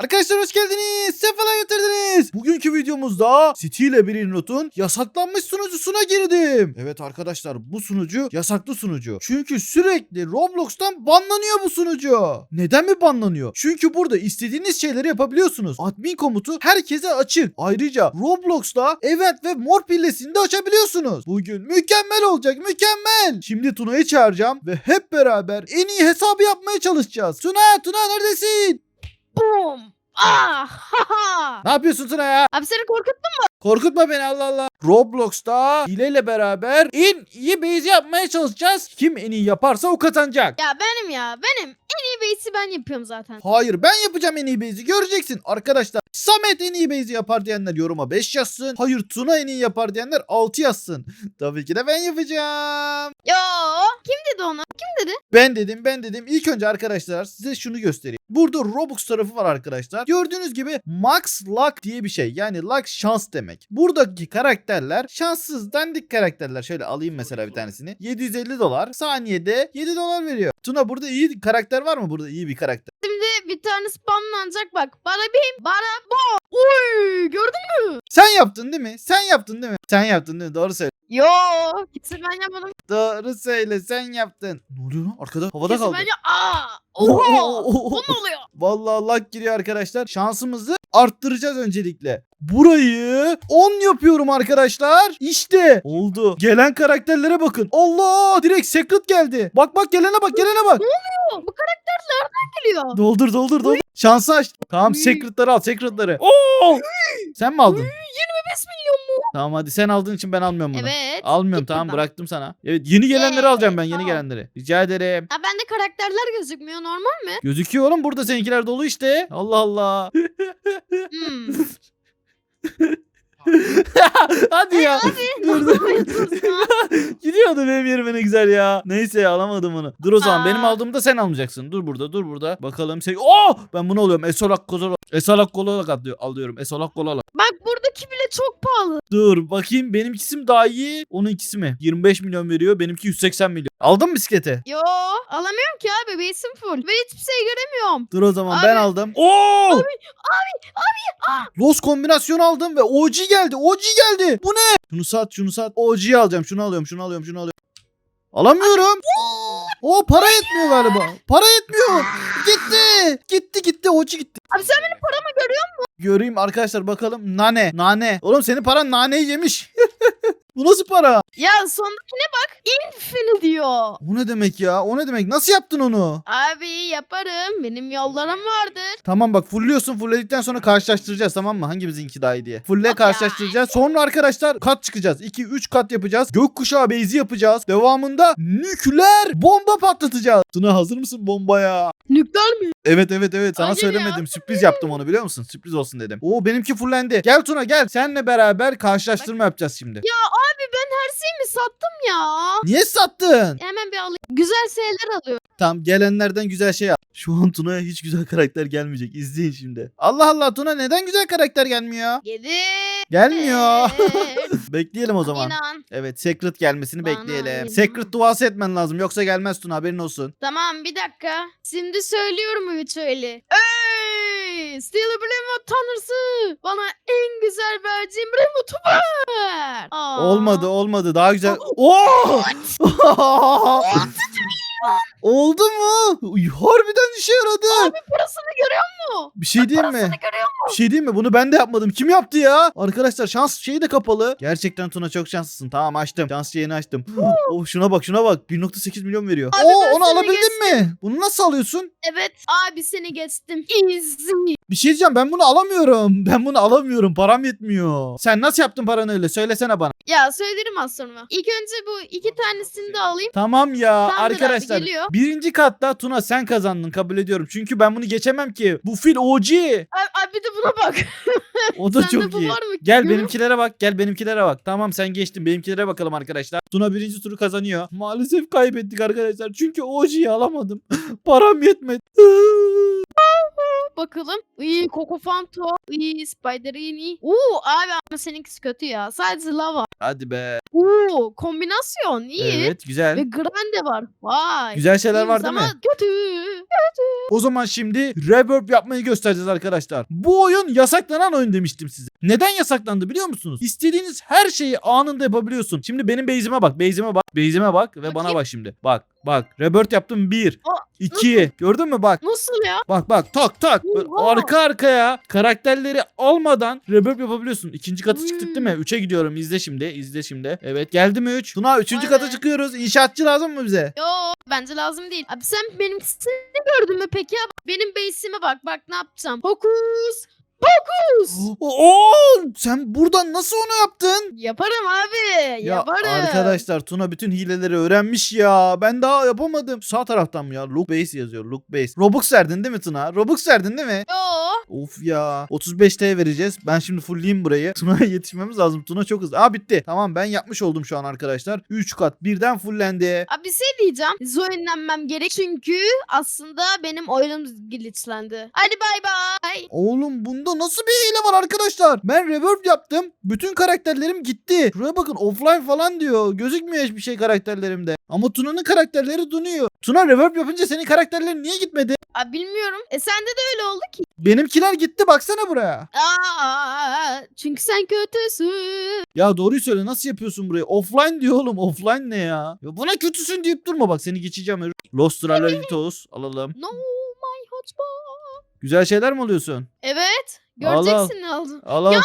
Arkadaşlar hoş geldiniz. Sefalar getirdiniz. Bugünkü videomuzda City ile bir notun yasaklanmış sunucusuna girdim. Evet arkadaşlar bu sunucu yasaklı sunucu. Çünkü sürekli Roblox'tan banlanıyor bu sunucu. Neden mi banlanıyor? Çünkü burada istediğiniz şeyleri yapabiliyorsunuz. Admin komutu herkese açık. Ayrıca Roblox'ta event ve mor pillesini de açabiliyorsunuz. Bugün mükemmel olacak mükemmel. Şimdi Tuna'yı çağıracağım ve hep beraber en iyi hesabı yapmaya çalışacağız. Tuna Tuna neredesin? Boom. Ah! Ha ha! Ne yapıyorsun Tuna ya? Abi seni korkuttun Korkutma beni Allah Allah. Roblox'ta hileyle beraber en iyi base yapmaya çalışacağız. Kim en iyi yaparsa o kazanacak. Ya benim ya benim. En iyi base'i ben yapıyorum zaten. Hayır ben yapacağım en iyi base'i göreceksin. Arkadaşlar Samet en iyi base'i yapar diyenler yoruma 5 yazsın. Hayır Tuna en iyi yapar diyenler 6 yazsın. Tabii ki de ben yapacağım. Yo kim dedi onu? Kim dedi? Ben dedim ben dedim. İlk önce arkadaşlar size şunu göstereyim. Burada Robux tarafı var arkadaşlar. Gördüğünüz gibi Max Luck diye bir şey. Yani Luck şans demek. Buradaki karakterler şanssız dandik karakterler. Şöyle alayım mesela bir tanesini. 750 dolar. Saniyede 7 dolar veriyor. Tuna burada iyi karakter var mı? Burada iyi bir karakter. Şimdi bir tane spamlanacak bak. Bana bim. Bana bo. Uy gördün mü? Sen yaptın değil mi? Sen yaptın değil mi? Sen yaptın değil mi? Doğru söyle. Yo. Kesin ben yapmadım. Doğru söyle. Sen yaptın. Ne oluyor lan? Arkada havada Kesin kaldı. ben yap- Aa. Oha. Bu ne oluyor? Vallahi luck giriyor arkadaşlar. Şansımızı arttıracağız öncelikle. Burayı 10 yapıyorum arkadaşlar. İşte oldu. Gelen karakterlere bakın. Allah direkt secret geldi. Bak bak gelene bak gelene bak. Bu karakter nereden geliyor? Doldur doldur doldur. Şansı aç. Tamam secretları al secretları. Oo! Sen mi aldın? 25 milyon mu? Tamam hadi sen aldığın için ben almıyorum bunu. Evet. Almıyorum tamam bıraktım sana. Evet yeni gelenleri alacağım ben yeni tamam. gelenleri. Rica ederim. Ha bende karakterler gözükmüyor normal mi? Gözüküyor oğlum burada seninkiler dolu işte. Allah Allah. Hmm. hadi ya. Abi Dur, dur. Gidiyordu benim yerime ne güzel ya. Neyse alamadım onu. Dur o zaman Aa. benim aldığımda sen almayacaksın. Dur burada dur burada. Bakalım sen. Oh! Ben bunu alıyorum. Esolak kozola. Esolak kola alıyorum. Esolak kola. Bak buradaki bile çok pahalı. Dur bakayım benimkisi mi daha iyi? Onun ikisi mi? 25 milyon veriyor. Benimki 180 milyon. Aldın mı bisikleti? Yo alamıyorum ki abi base'im full. Ben hiçbir şey göremiyorum. Dur o zaman Abi. ben aldım. Oo! Abi, abi, abi. Los kombinasyon aldım ve OG geldi. OG geldi. Bu ne? Şunu sat, şunu sat. OG'yi alacağım. Şunu alıyorum, şunu alıyorum, şunu alıyorum. Alamıyorum. O para yetmiyor galiba. Para yetmiyor. Gitti. Gitti gitti. OG gitti. Abi sen benim paramı görüyor Göreyim arkadaşlar bakalım. Nane. Nane. Oğlum senin paran naneyi yemiş. Bu nasıl para? Ya sondakine bak. Infini diyor. O ne demek ya? O ne demek? Nasıl yaptın onu? Abi yaparım. Benim yollarım vardır. Tamam bak fullliyorsun. Fullledikten sonra karşılaştıracağız tamam mı? Hangimizinki daha iyi diye. Fulle karşılaştıracağız. Sonra arkadaşlar kat çıkacağız. 2 3 kat yapacağız. Gökkuşağı base'i yapacağız. Devamında nükleer bomba patlatacağız. Tuna hazır mısın bombaya? Nükleer mi? Evet evet evet sana Hayır söylemedim. Sürpriz yaptım onu biliyor musun? Sürpriz olsun dedim. Oo benimki fullendi. Gel Tuna gel. Seninle beraber karşılaştırma yapacağız şimdi. Abi ben her şeyimi sattım ya. Niye sattın? Hemen bir alayım. Güzel şeyler alıyorum. Tamam gelenlerden güzel şey al. Şu an Tuna'ya hiç güzel karakter gelmeyecek. İzleyin şimdi. Allah Allah Tuna neden güzel karakter gelmiyor? Gelir. Gelmiyor. Bekleyelim o zaman. İnan. Evet Secret gelmesini Bana bekleyelim. inan. Secret duası etmen lazım yoksa gelmez Tuna haberin olsun. Tamam bir dakika. Şimdi söylüyorum üç öyle. Ey! Steel Bremo tanrısı. Bana en güzel verdiğin Bremo'tu ver. Aa. Olmadı olmadı daha güzel. Oo! Oldu mu? Harbiden işe yaradı. Abi parasını görüyor musun? Bir şey diyeyim mi? Parasını görüyor Bir şey diyeyim mi? Bunu ben de yapmadım. Kim yaptı ya? Arkadaşlar şans şeyi de kapalı. Gerçekten Tuna çok şanslısın. Tamam açtım. Şans şeyini açtım. oh şuna bak şuna bak. 1.8 milyon veriyor. Abi Oo ben onu seni alabildin mi? Bunu nasıl alıyorsun? Evet abi seni geçtim. Easy. Bir şey diyeceğim ben bunu alamıyorum. Ben bunu alamıyorum. Param yetmiyor. Sen nasıl yaptın paranı öyle? Söylesene bana. Ya söylerim az sonra. İlk önce bu iki tanesini de alayım. Tamam ya Tamamdır abi, arkadaşlar. geliyor. birinci katta Tuna sen kazandın kabul ediyorum. Çünkü ben bunu geçemem ki. Bu fil OG. Abi, abi bir de buna bak. O da Sende çok bu iyi. var mı? Gel benimkilere bak. Gel benimkilere bak. Tamam sen geçtin. Benimkilere bakalım arkadaşlar. Tuna birinci turu kazanıyor. Maalesef kaybettik arkadaşlar. Çünkü OG'yi alamadım. Param yetmedi. Bakalım. İyi Coco Fanto. İyi Spiderini. Uuu abi ama seninkisi kötü ya. Sadece lava. Hadi be. Uuu kombinasyon iyi. Evet güzel. Ve Grande var. Vay. Güzel şeyler var değil mi? ama kötü. O zaman şimdi reverb yapmayı göstereceğiz arkadaşlar. Bu oyun yasaklanan oyun demiştim size. Neden yasaklandı biliyor musunuz? İstediğiniz her şeyi anında yapabiliyorsun. Şimdi benim base'ime bak, base'ime bak, base'ime bak ve bana Bakayım. bak şimdi. Bak, bak. Rebirth yaptım 1, Aa, 2. Gördün mü bak. Nasıl ya? Bak bak tak tak Böyle Oha. arka arkaya karakterleri almadan reverb yapabiliyorsun. İkinci katı çıktık değil mi? Hmm. 3'e gidiyorum. İzle şimdi. izle şimdi. Evet geldi mi 3? Tuna 3. Vay kata be. çıkıyoruz. İnşaatçı lazım mı bize? Yo bence lazım değil. Abi sen benimkisini gördün mü peki ya? Benim base'ime bak bak ne yapacağım. Hokus pokus. Oo, sen buradan nasıl onu yaptın? Yaparım abi. Ya yaparım. arkadaşlar Tuna bütün hileleri öğrenmiş ya. Ben daha yapamadım. Sağ taraftan mı ya? Look base yazıyor. Look base. Robux verdin değil mi Tuna? Robux verdin değil mi? Yo. Of ya. 35T vereceğiz. Ben şimdi fullleyeyim burayı. Tuna'ya yetişmemiz lazım. Tuna çok hızlı. Aa bitti. Tamam ben yapmış oldum şu an arkadaşlar. 3 kat birden fullendi. Abi bir şey diyeceğim. Zoe'lenmem gerek çünkü aslında benim oyunum glitchlendi. Hadi bay bay. Oğlum bunda nasıl bir hile var arkadaşlar? Ben reverb yaptım. Bütün karakterlerim gitti. Şuraya bakın offline falan diyor. Gözükmüyor hiçbir şey karakterlerimde. Ama Tuna'nın karakterleri dönüyor. Tuna reverb yapınca senin karakterlerin niye gitmedi? Abi bilmiyorum. E sende de öyle oldu ki. Benimkiler gitti baksana buraya. Aa, çünkü sen kötüsün. Ya doğruyu söyle nasıl yapıyorsun burayı? Offline diyor oğlum. Offline ne ya? ya buna kötüsün deyip durma bak seni geçeceğim. Lost Ralalitos alalım. No my hotspot. Güzel şeyler mi alıyorsun? Evet. Göreceksin ne aldın. Al al.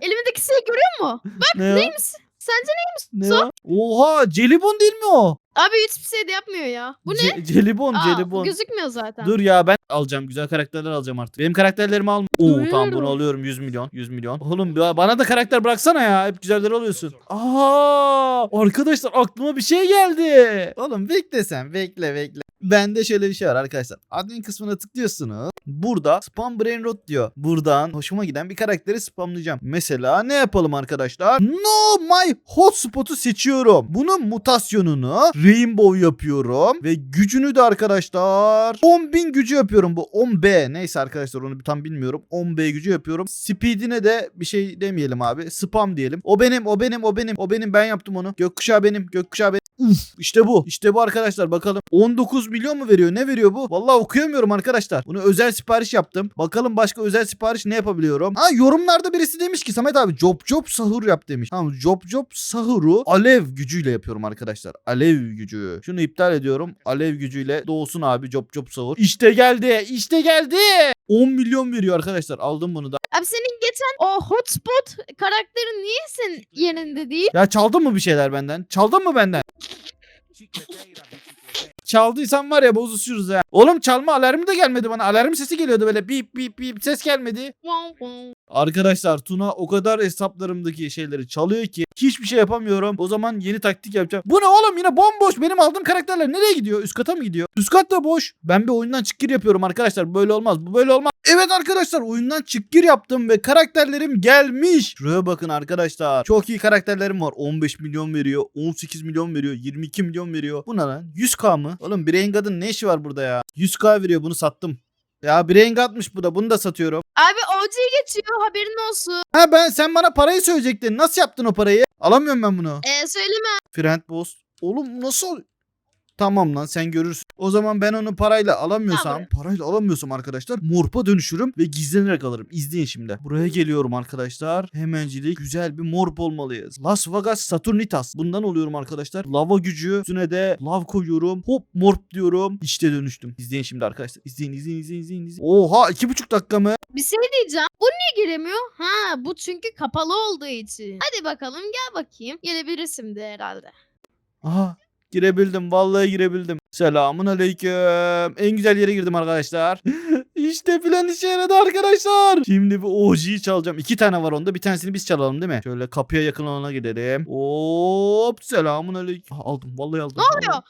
Elimdeki şeyi görüyor musun? ne ya? Neymiş? Sence ne? Ne ya? Oha jelibon değil mi o? Abi hiçbir şey de yapmıyor ya. Bu ne? Ce- jelibon Aa, jelibon. gözükmüyor zaten. Dur ya ben alacağım. Güzel karakterler alacağım artık. Benim karakterlerimi alma. Oo Duyuyorum. tamam bunu alıyorum 100 milyon. 100 milyon. Oğlum ya bana da karakter bıraksana ya. Hep güzelleri alıyorsun. Aa arkadaşlar aklıma bir şey geldi. Oğlum bekle sen bekle bekle. Bende şöyle bir şey var arkadaşlar. Admin kısmına tıklıyorsunuz. Burada spam brain rot diyor. Buradan hoşuma giden bir karakteri spamlayacağım. Mesela ne yapalım arkadaşlar? No my hotspot'u seçiyorum. Bunun mutasyonunu rainbow yapıyorum. Ve gücünü de arkadaşlar 10.000 gücü yapıyorum. Bu 10B neyse arkadaşlar onu tam bilmiyorum. 10B gücü yapıyorum. Speed'ine de bir şey demeyelim abi. Spam diyelim. O benim o benim o benim. O benim ben yaptım onu. Gökkuşağı benim. Gökkuşağı benim. Uf, işte bu. İşte bu arkadaşlar bakalım. 19 milyon mu veriyor? Ne veriyor bu? Vallahi okuyamıyorum arkadaşlar. Bunu özel sipariş yaptım. Bakalım başka özel sipariş ne yapabiliyorum? Ha yorumlarda birisi demiş ki Samet abi job job sahur yap demiş. Tamam job job sahuru alev gücüyle yapıyorum arkadaşlar. Alev gücü. Şunu iptal ediyorum. Alev gücüyle doğsun abi job job sahur. İşte geldi. İşte geldi. 10 milyon veriyor arkadaşlar. Aldım bunu da. Abi senin geçen o hotspot karakterin niye senin yerinde değil? Ya çaldın mı bir şeyler benden? Çaldın mı benden? Çaldıysan var ya bozuşuruz ha. Oğlum çalma alarmı da gelmedi bana. Alarm sesi geliyordu böyle bip bip bip ses gelmedi. Arkadaşlar Tuna o kadar hesaplarımdaki şeyleri çalıyor ki hiçbir şey yapamıyorum. O zaman yeni taktik yapacağım. Bu ne oğlum yine bomboş. Benim aldığım karakterler nereye gidiyor? Üst kata mı gidiyor? Üst kat da boş. Ben bir oyundan çık gir yapıyorum arkadaşlar. Böyle olmaz. Bu böyle olmaz. Evet arkadaşlar oyundan çık gir yaptım ve karakterlerim gelmiş. Şuraya bakın arkadaşlar. Çok iyi karakterlerim var. 15 milyon veriyor. 18 milyon veriyor. 22 milyon veriyor. Bu ne lan? 100k mı? Oğlum Brain God'ın ne işi var burada ya? 100k veriyor bunu sattım. Ya Brain God'mış bu da. Bunu da satıyorum. Abi OG geçiyor haberin olsun. Ha ben sen bana parayı söyleyecektin. Nasıl yaptın o parayı? Alamıyorum ben bunu. Ee, söyleme. Friend boss. Oğlum nasıl? Tamam lan sen görürsün. O zaman ben onu parayla alamıyorsam, Tamam. parayla alamıyorsam arkadaşlar morpa dönüşürüm ve gizlenerek alırım. İzleyin şimdi. Buraya geliyorum arkadaşlar. Hemencilik güzel bir morp olmalıyız. Las Vegas Saturnitas. Bundan oluyorum arkadaşlar. Lava gücü üstüne de lav koyuyorum. Hop morp diyorum. İşte dönüştüm. İzleyin şimdi arkadaşlar. İzleyin izleyin izleyin izleyin. izleyin. Oha iki buçuk dakika mı? Bir şey diyeceğim. Bu niye giremiyor? Ha bu çünkü kapalı olduğu için. Hadi bakalım gel bakayım. Gelebilirsin de herhalde. Aha girebildim vallahi girebildim. Selamun aleyküm. En güzel yere girdim arkadaşlar. işte filan işe yaradı arkadaşlar. Şimdi bu OG'yi çalacağım. İki tane var onda. Bir tanesini biz çalalım değil mi? Şöyle kapıya yakın olana gidelim. Hop selamun aleyküm. Aldım vallahi aldım. Ne oluyor?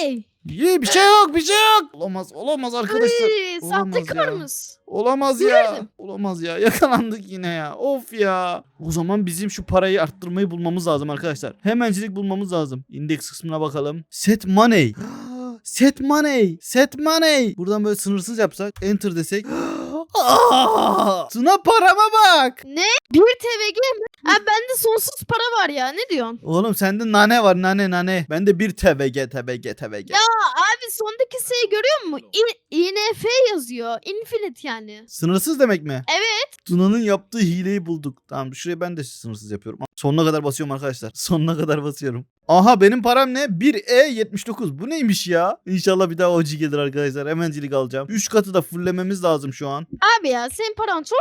Hey! İyi bir şey yok bir şey yok. Olamaz olamaz arkadaşlar. Iy, olamaz Sahtekar ya. Olamaz ya. Olamaz ya. Yakalandık yine ya. Of ya. O zaman bizim şu parayı arttırmayı bulmamız lazım arkadaşlar. Hemencilik bulmamız lazım. İndeks kısmına bakalım. Set money. Set money. Set money. Buradan böyle sınırsız yapsak. Enter desek. Aa, Tuna parama bak. Ne? 1 TVG mi? Ha bende sonsuz para var ya. Ne diyorsun? Oğlum sende nane var nane nane. Bende bir TBG TBG TBG. Ya abi sondaki sayı görüyor musun? İ- INF yazıyor. Infinite yani. Sınırsız demek mi? Evet. Tuna'nın yaptığı hileyi bulduk. Tamam şuraya ben de sınırsız yapıyorum. Sonuna kadar basıyorum arkadaşlar. Sonuna kadar basıyorum. Aha benim param ne? 1E79. Bu neymiş ya? İnşallah bir daha OG gelir arkadaşlar. Hemencilik alacağım. 3 katı da fullememiz lazım şu an. Abi ya senin paran çok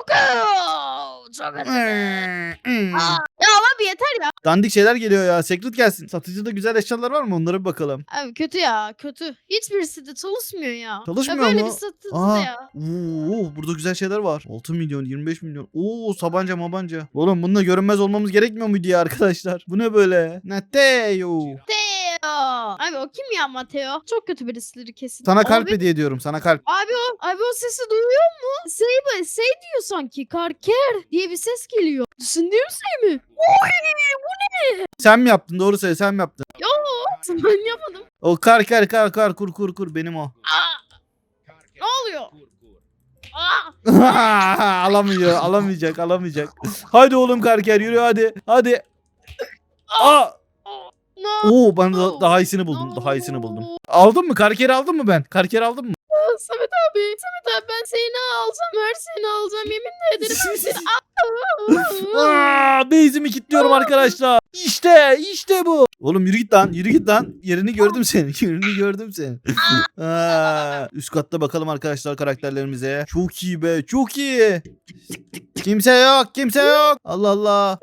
çok az. Aa, ya abi yeter ya. Dandik şeyler geliyor ya. Secret gelsin. Satıcıda güzel eşyalar var mı? Onlara bir bakalım. Abi kötü ya kötü. Hiçbirisi de çalışmıyor ya. Çalışmıyor ya böyle mu? bir satıcı Aa. ya. Oo, burada güzel şeyler var. 6 milyon, 25 milyon. Oo, sabanca mabanca. Oğlum bununla görünmez olmamız gerekmiyor muydu ya arkadaşlar? Bu ne böyle? Nateo. Teo. Abi o kim ya Mateo? Çok kötü birisidir kesin. Sana Abi- kalp hediye ediyorum. Sana kalp. Abi o, abi o sesi duyuyor mu? Şey, böyle- şey diyor sanki. Karker diye bir ses geliyor. Düşündüğüm şey mi? Oy, Sen mi yaptın? Doğru söyle sen mi yaptın? yo, ben yapmadım. O kar kar kar kar kur kur kur benim o. Aa, ne oluyor? Alamıyor, alamayacak, alamayacak. Hadi oğlum karker yürü hadi. Hadi. Aa! Oo ben da- daha iyisini buldum. Daha iyisini buldum. Aldın mı? Karkeri aldın mı ben? Karkeri aldın mı? Samet abi, Samet abi ben seni alacağım, her seni alacağım. Yeminle ederim ben seni Aa, base'imi kilitliyorum arkadaşlar. İşte, işte bu. Oğlum yürü git lan, yürü git lan. Yerini gördüm senin. Yerini gördüm senin. Aa, üst katta bakalım arkadaşlar karakterlerimize. Çok iyi be, çok iyi. Kimse yok, kimse yok. Allah Allah.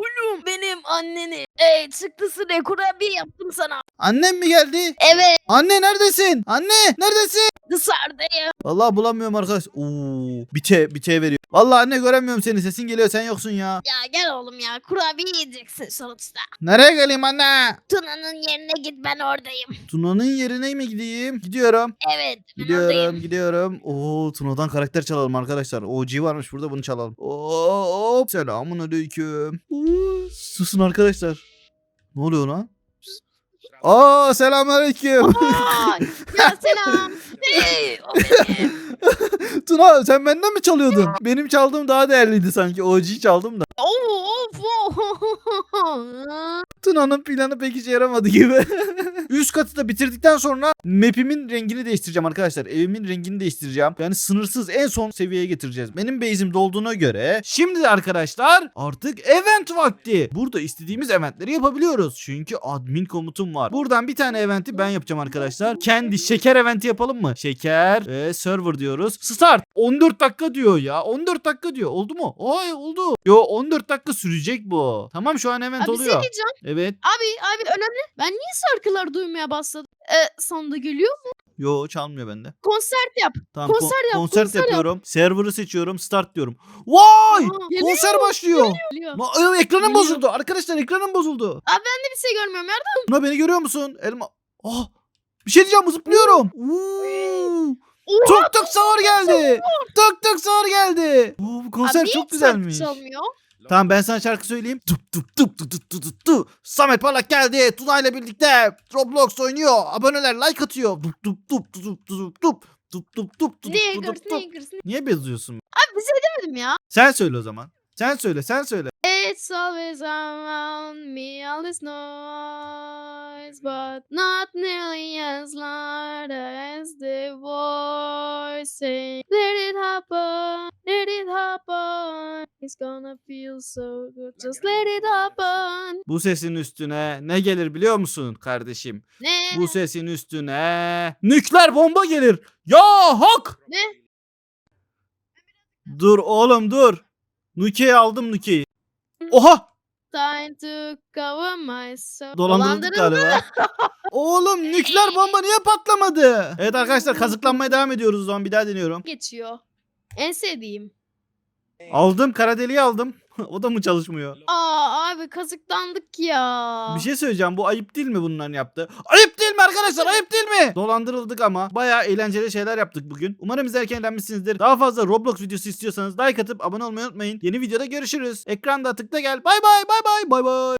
Oğlum benim anneni. Ey çıktısı ne kurabiye yaptım sana. Annem mi geldi? Evet Anne neredesin? Anne neredesin? dışarıdayım. Vallahi bulamıyorum arkadaş. Oo, bite bite veriyor. Vallahi anne göremiyorum seni. Sesin geliyor. Sen yoksun ya. Ya gel oğlum ya kurabiye yiyeceksin sonuçta. Nereye geleyim anne? Tuna'nın yerine git ben oradayım. Tuna'nın yerine mi gideyim? Gidiyorum. Evet ben Gidiyorum, oradayım. gidiyorum. Oo, Tuna'dan karakter çalalım arkadaşlar. OG varmış burada bunu çalalım. Oo, selamun aleyküm. Oo, Susun arkadaşlar. Ne oluyor lan? Aa, selamun aleyküm. Ay, ya selam. Hey, o benim. Tuna sen benden mi çalıyordun? Benim çaldığım daha değerliydi sanki. OG çaldım da. Of. Tuna'nın planı pek işe yaramadı gibi. Üst katı da bitirdikten sonra map'imin rengini değiştireceğim arkadaşlar. Evimin rengini değiştireceğim. Yani sınırsız en son seviyeye getireceğiz. Benim base'im dolduğuna göre şimdi de arkadaşlar artık event vakti. Burada istediğimiz eventleri yapabiliyoruz. Çünkü admin komutum var. Buradan bir tane eventi ben yapacağım arkadaşlar. Kendi şeker eventi yapalım mı? Şeker ve server diyoruz. Start. 14 dakika diyor ya. 14 dakika diyor. Oldu mu? Ay oldu. Yo 14 dakika sürecek bu. Tamam şu an event Abi bir şey oluyor. diyeceğim. Evet. Abi abi önemli. Ben niye şarkılar duymaya başladım? E, sonunda geliyor mu? Yo çalmıyor bende. Konser yap. Tamam Konser kon- yap, konser konser yap. yapıyorum. Server'ı seçiyorum. Start diyorum. Vay! Aa, geliyor, konser başlıyor. Geliyor. Ma- ekranım Geliyor. bozuldu. Arkadaşlar ekranım bozuldu. Abi ben de bir şey görmüyorum. Nerede? Buna beni görüyor musun? Elma. Ah! Bir şey diyeceğim zıplıyorum. Oo! Oha, Tuk tuk sahur geldi. Tuk tuk sahur geldi. Oo, bu konser Abi niye çok şarkı güzelmiş. çalmıyor? Tamam ben sana şarkı söyleyeyim. Tup tup tup tup tup tup tup tup. Samet Parlak geldi. Tuna ile birlikte Roblox oynuyor. Aboneler like atıyor. Tup tup tup tup tup tup tup. Tup tup tup tup tup Niggers, tup tup. niggers. Niye beziyorsun? Abi bir şey demedim ya. Sen söyle o zaman. Sen söyle, sen söyle. It's always around me, all this noise, but not nearly as loud as the voice saying, Let it happen, let it happen. It's gonna feel so good, just let it happen. Bu sesin üstüne ne gelir biliyor musun kardeşim? Ne? Bu sesin üstüne nükleer bomba gelir. Ya hak! Ne? Dur oğlum dur. Nuke'yi aldım Nuke'yi. Oha! Time to cover my soul. Dolandırıldık galiba. Oğlum nükleer bomba niye patlamadı? Evet arkadaşlar kazıklanmaya devam ediyoruz o zaman bir daha deniyorum. Geçiyor. En sevdiğim. Aldım kara deliği aldım. o da mı çalışmıyor? Aa abi kazıklandık ya. Bir şey söyleyeceğim bu ayıp değil mi bunların yaptığı? Ayıp değil mi arkadaşlar ayıp değil mi? Dolandırıldık ama bayağı eğlenceli şeyler yaptık bugün. Umarım izlerken eğlenmişsinizdir. Daha fazla Roblox videosu istiyorsanız like atıp abone olmayı unutmayın. Yeni videoda görüşürüz. Ekranda tıkla gel. Bay bay bay bay bay bay.